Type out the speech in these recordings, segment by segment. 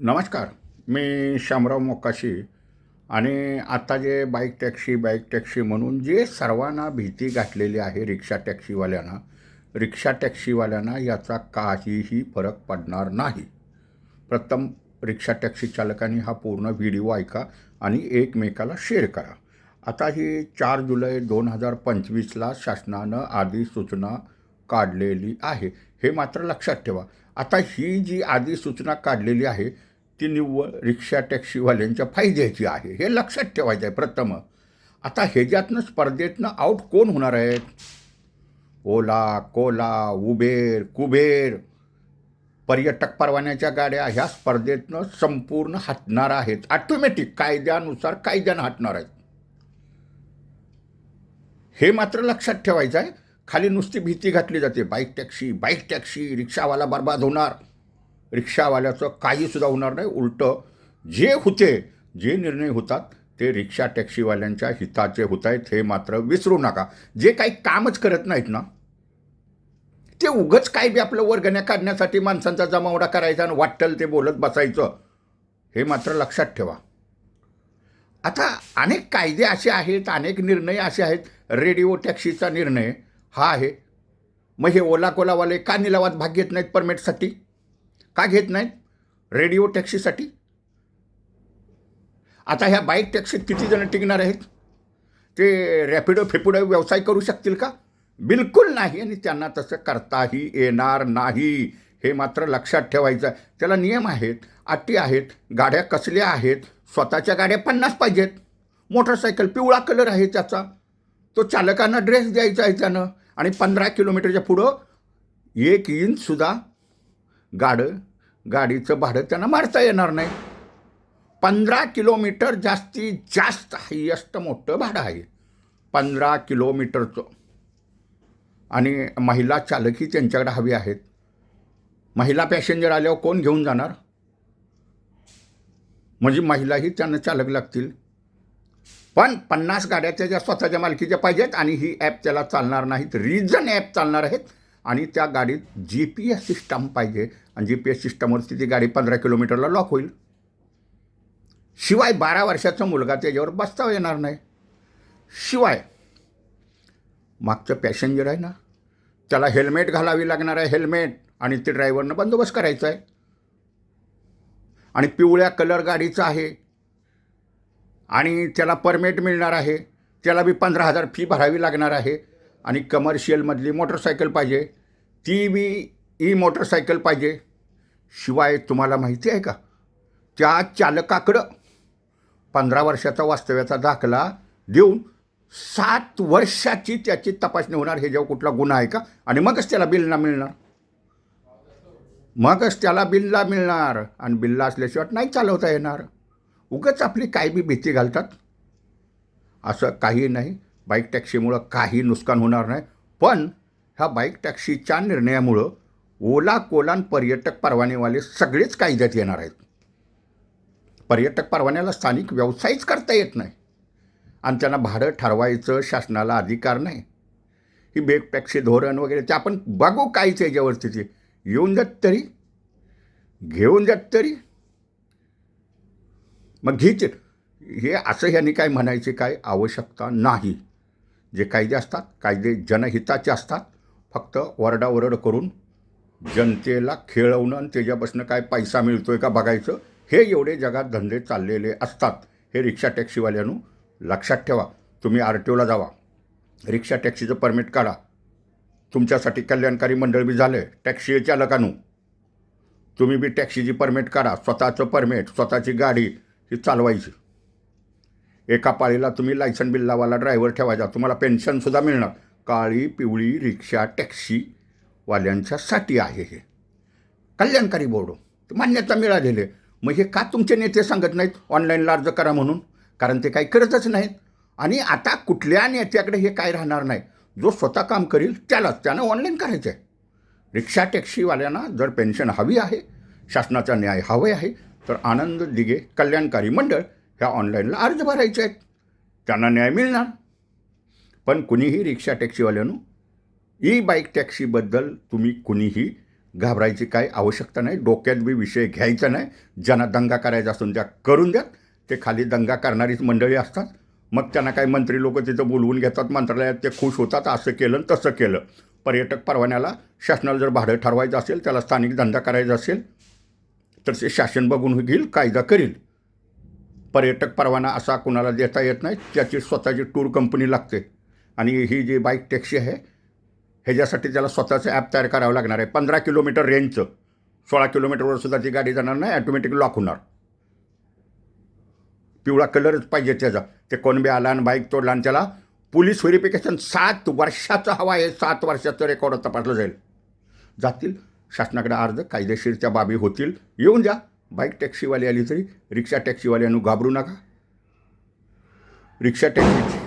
नमस्कार मी शामराव मोकाशी आणि आता जे बाईक टॅक्सी बाईक टॅक्सी म्हणून जे सर्वांना भीती घातलेली आहे रिक्षा टॅक्सीवाल्यांना रिक्षा टॅक्सीवाल्यांना याचा काहीही फरक पडणार नाही. प्रथम रिक्षा टॅक्सी चालकांनी हा पूर्ण व्हिडिओ ऐका आणि एकमेकाला शेअर करा. आता ही चार जुलै दोन हजार पंचवीसला शासनानं आधी सूचना काढलेली आहे. हे मात्र लक्षात ठेवा. आता ही जी आधी सूचना काढलेली आहे ती निव्वळ रिक्षा टॅक्सीवाल्यांच्या फायद्याची आहे हे लक्षात ठेवायचं आहे प्रथम. आता ह्याच्यातनं स्पर्धेतनं आऊट कोण होणार आहेत? ओला कोला उबेर कुबेर. पर्यटक परवान्याच्या गाड्या ह्या स्पर्धेतनं संपूर्ण हटणार आहेत. ऑटोमॅटिक कायद्यानुसार कायद्यानं हटणार आहेत. हे मात्र लक्षात ठेवायचं आहे. खाली नुसती भीती घातली जाते. बाईक टॅक्सी बाईक टॅक्सी रिक्षावाला बर्बाद होणार. रिक्षावाल्याचं काहीसुद्धा होणार नाही. उलटं जे होते जे निर्णय होतात ते रिक्षा टॅक्सीवाल्यांच्या हिताचे होत आहेत हे मात्र विसरू नका. जे काही कामच करत नाहीत ना ते उगच काय बी आपलं वर्गण्या काढण्यासाठी माणसांचा जमावडा करायचा आणि वाटल ते बोलत बसायचं हे मात्र लक्षात ठेवा. आता अनेक कायदे असे आहेत अनेक निर्णय असे आहेत. रेडिओ टॅक्सीचा निर्णय हा आहे. मग हे ओला कोलावाले का निलावात भाग घेत नाहीत परमिटसाठी? का घेत नाहीत? रेडिओ टॅक्सीसाठी? आता ह्या बाईक टॅक्सीत किती जण टिकणार आहेत? ते रॅपिडो फेपिडो व्यवसाय करू शकतील का? बिलकुल नाही आणि त्यांना तसं करताही येणार नाही. हे मात्र लक्षात ठेवायचं. आहे त्याला नियम आहेत अटी आहेत गाड्या कसल्या आहेत? स्वतःच्या गाड्या पन्नास पाहिजेत. मोटरसायकल पिवळा कलर आहे त्याचा. तो चालकांना ड्रेस द्यायचा आहे त्यानं. आणि पंधरा किलोमीटरच्या पुढं एक इंचसुद्धा गाडं गाडीचं भाडं त्यांना मारता येणार नाही. पंधरा किलोमीटर जास्तीत जास्त हायस्ट मोठं भाडं आहे. पंधरा किलोमीटरचं. आणि महिला चालकही त्यांच्याकडे हवी आहेत. महिला पॅसेंजर आल्यावर कोण घेऊन जाणार? म्हणजे महिलाही त्यांना चालक लागतील. पण पन्नास गाड्या त्याच्या स्वतःच्या मालकीच्या पाहिजेत आणि ही ॲप त्याला चालणार नाहीत. रिझन ॲप चालणार आहेत आणि त्या गाडीत जी पी एस सिस्टम पाहिजे. आणि जी पी एस सिस्टमवरती ती गाडी पंधरा किलोमीटरला लॉक होईल. शिवाय बारा वर्षाचा मुलगा त्याच्यावर बसता येणार नाही. शिवाय मागचं पॅसेंजर आहे ना त्याला हेल्मेट घालावी लागणार आहे हेल्मेट आणि ते ड्रायव्हरनं बंदोबस्त करायचा आहे. आणि पिवळ्या कलर गाडीचं आहे. आणि त्याला परमिट मिळणार आहे. त्याला बी पंधरा हजार फी भरावी लागणार आहे. आणि कमर्शियलमधली मोटरसायकल पाहिजे. ती बी ई मोटरसायकल पाहिजे. शिवाय तुम्हाला माहिती आहे का? त्या चालकाकडं पंधरा वर्षाचा वास्तव्याचा दाखला देऊन सात वर्षाची त्याची तपासणी होणार. हे जेव्हा कुठला गुन्हा आहे का? आणि मगच त्याला बिल ना मिळणार. मगच त्याला बिल्ला मिळणार. आणि बिल्ला असल्याशिवाय नाही चालवता येणार. उगच आपली काय बी भीती घालतात. असं काही नाही. बाईक टॅक्सीमुळं काही नुकसान होणार नाही. पण ह्या बाईक टॅक्सीच्या निर्णयामुळं ओला कोलान पर्यटक परवानेवाले सगळेच कायद्यात येणार आहेत. पर्यटक परवान्याला स्थानिक व्यवसायच करता येत नाही. आणि त्यांना भाडं ठरवायचं शासनाला अधिकार नाही. ही बेग टॅक्सी धोरण वगैरे ते आपण बघू काहीच याच्यावरती ते. येऊन जात तरी घेऊन जात तरी मग हीच हे असं ह्यांनी काय म्हणायची काय आवश्यकता नाही. जे कायदे असतात कायदे जनहिताचे असतात फक्त वरडावरड करून जनतेला खेळवणं आणि त्याच्यापासून काय पैसा मिळतो आहे का बघायचं हे एवढे जगात धंदे चाललेले असतात. हे रिक्षा टॅक्सीवाल्यानं लक्षात ठेवा. तुम्ही आर टी ओला जावा. रिक्षा टॅक्सीचं परमिट काढा. तुमच्यासाठी कल्याणकारी मंडळ बी झालं आहे टॅक्सी चालकानू. तुम्ही बी टॅक्सीची परमिट काढा. स्वतःचं परमिट स्वतःची गाडी ही चालवायची. एका पाळीला तुम्ही लायसन बिल्लावाला ड्रायव्हर ठेवायचा तुम्हाला पेन्शनसुद्धा मिळणार. काळी पिवळी रिक्षा टॅक्सीवाल्यांच्यासाठी आहे हे. कल्याणकारी बोर्ड मान्यता मिळालेली आहे. मग हे का तुमचे नेते सांगत नाहीत? ऑनलाईनला अर्ज करा म्हणून. कारण ते काही करतच नाहीत. आणि आता कुठल्या नेत्याकडे हे काय राहणार नाही? जो स्वतः काम करील त्यालाच त्यानं ऑनलाईन करायचं आहे रिक्षा टॅक्सीवाल्यांना जर पेन्शन हवी आहे शासनाचा न्याय हवे आहे तर आनंद दिगे कल्याणकारी मंडळ ह्या ऑनलाईनला अर्ज भरायचे आहेत. त्यांना न्याय मिळणार. पण कुणीही रिक्षा टॅक्सीवाल्यानो ई बाईक टॅक्सीबद्दल तुम्ही कुणीही घाबरायची काय आवश्यकता नाही. डोक्यात बी विषय घ्यायचा नाही. ज्यांना दंगा करायचा असून त्या करून द्या ते खाली दंगा करणारीच मंडळी असतात. मग त्यांना काही मंत्री लोक तिथं बोलवून घेतात. मंत्रालयात ते खुश होतात. असं केलं आणि तसं केलं. पर्यटक परवान्याला शासनाला जर भाडं ठरवायचं असेल त्याला स्थानिक धंदा करायचा असेल तर ते शासन बघून घेईल कायदा करील. पर्यटक परवाना असा कुणाला देता येत नाही त्याची स्वतःची टूर कंपनी लागते. आणि ही जी बाईक टॅक्सी आहे ह्याच्यासाठी त्याला स्वतःचं ॲप तयार करावं लागणार आहे. पंधरा किलोमीटर रेंजचं सोळा किलोमीटरवर सुद्धा ती गाडी जाणार नाही ॲटोमॅटिक लॉक होणार. पिवळा कलरच पाहिजे त्याचा. ते कोणबी आला आणि बाईक तोडला आणि त्याला पोलीस व्हेरिफिकेशन सात वर्षाचं हवा आहे. सात वर्षाचं रेकॉर्ड तपासलं जाईल. जातील. शासनाकडे अर्ज कायदेशीरच्या बाबी होतील. येऊन जा. बाईक टॅक्सीवाली आली तरी रिक्षा टॅक्सीवाल्यानं घाबरू नका. रिक्षा टॅक्सीची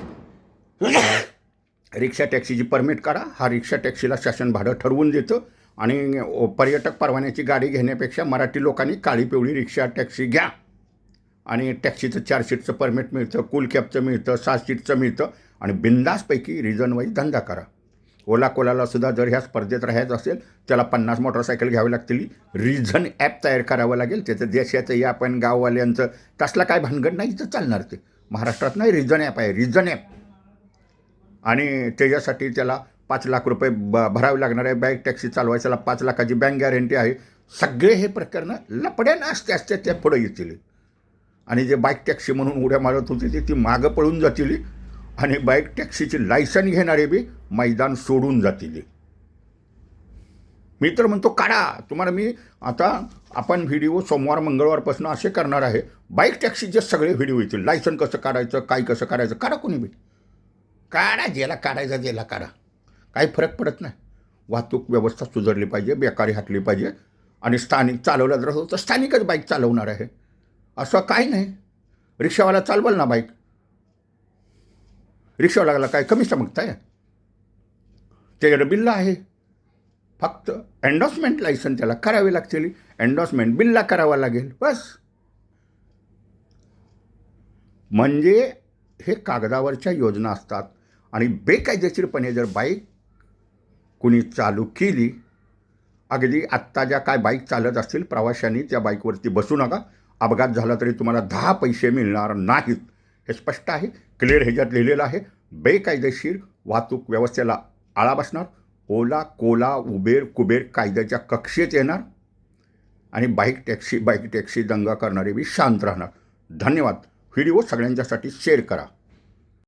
रिक्षा टॅक्सीची परमिट करा हा रिक्षा टॅक्सीला शासन भाडं ठरवून देतं. आणि पर्यटक परवान्याची गाडी घेण्यापेक्षा मराठी लोकांनी काळी पिवळी रिक्षा टॅक्सी घ्या. आणि टॅक्सीचं चार सीटचं परमिट मिळतं कूल कॅबचं मिळतं सहा सीटचं मिळतं. आणि बिंदासपैकी रिझन वाईज धंदा करा. ओला कोलाला सुद्धा जर ह्या स्पर्धेत राहायचं असेल त्याला पन्नास मोटरसायकल घ्यावी लागतील. रिझन ॲप तयार करावं लागेल. त्याचं देशाचं या पण गाववाल्यांचं तसला काय भानगड नाही तर चालणार ते. महाराष्ट्रात नाही रिझन ॲप आहे. रिझन ॲप आणि त्याच्यासाठी त्याला पाच लाख रुपये ब भरावे लागणार आहे. बँक टॅक्सी चालवायच्याला पाच लाखाची बँक गॅरंटी आहे. सगळे हे प्रकरणं लपड्यानं असते असते त्या पुढं येतील. आणि जे बाईक टॅक्सी म्हणून उड्या मारत होती ती ती मागं पळून जातील. आणि बाईक टॅक्सीची लायसन घेणारे बी मैदान सोडून जातील. मी तर म्हणतो काढा तुम्हाला मी आता आपण व्हिडिओ सोमवार मंगळवारपासून असे करणार आहे. बाईक टॅक्सीचे सगळे व्हिडिओ येतील. लायसन कसं काढायचं काय कसं काढायचं काढा कोणी बी. काढा ज्याला काढायचा ज्याला काढा. काही फरक पडत नाही. वाहतूक व्यवस्था सुधारली पाहिजे बेकारी हाटली पाहिजे आणि स्थानिक चालवलं जर तर स्थानिकच बाईक चालवणार आहे. असं काय नाही. रिक्षावाला चालवल ना बाईक. रिक्षावाल्याला काय कमी चमकताय ते बिल्ला आहे. फक्त अँडॉसमेंट लायसन त्याला करावे लागतील. एन्डॉर्समेंट बिलला करावा लागेल. बस. म्हणजे हे कागदावरच्या योजना असतात. आणि बेकायदेशीरपणे जर बाईक कुणी चालू केली अगदी आत्ता ज्या काय बाईक चालत असतील प्रवाशांनी त्या बाईकवरती बसू नका. अपघात झाला तरी तुम्हाला दहा पैसे मिळणार नाहीत. हे स्पष्ट आहे. क्लिअर ह्याच्यात लिहिलेलं आहे. बेकायदेशीर वाहतूक व्यवस्थेला आळा बसणार ओला कोला उबेर कुबेर कायद्याच्या कक्षेत येणार आणि बाईक टॅक्सी बाईक टॅक्सी दंगा करणारे बी शांत राहणार. धन्यवाद. व्हिडिओ सगळ्यांच्यासाठी शेअर करा.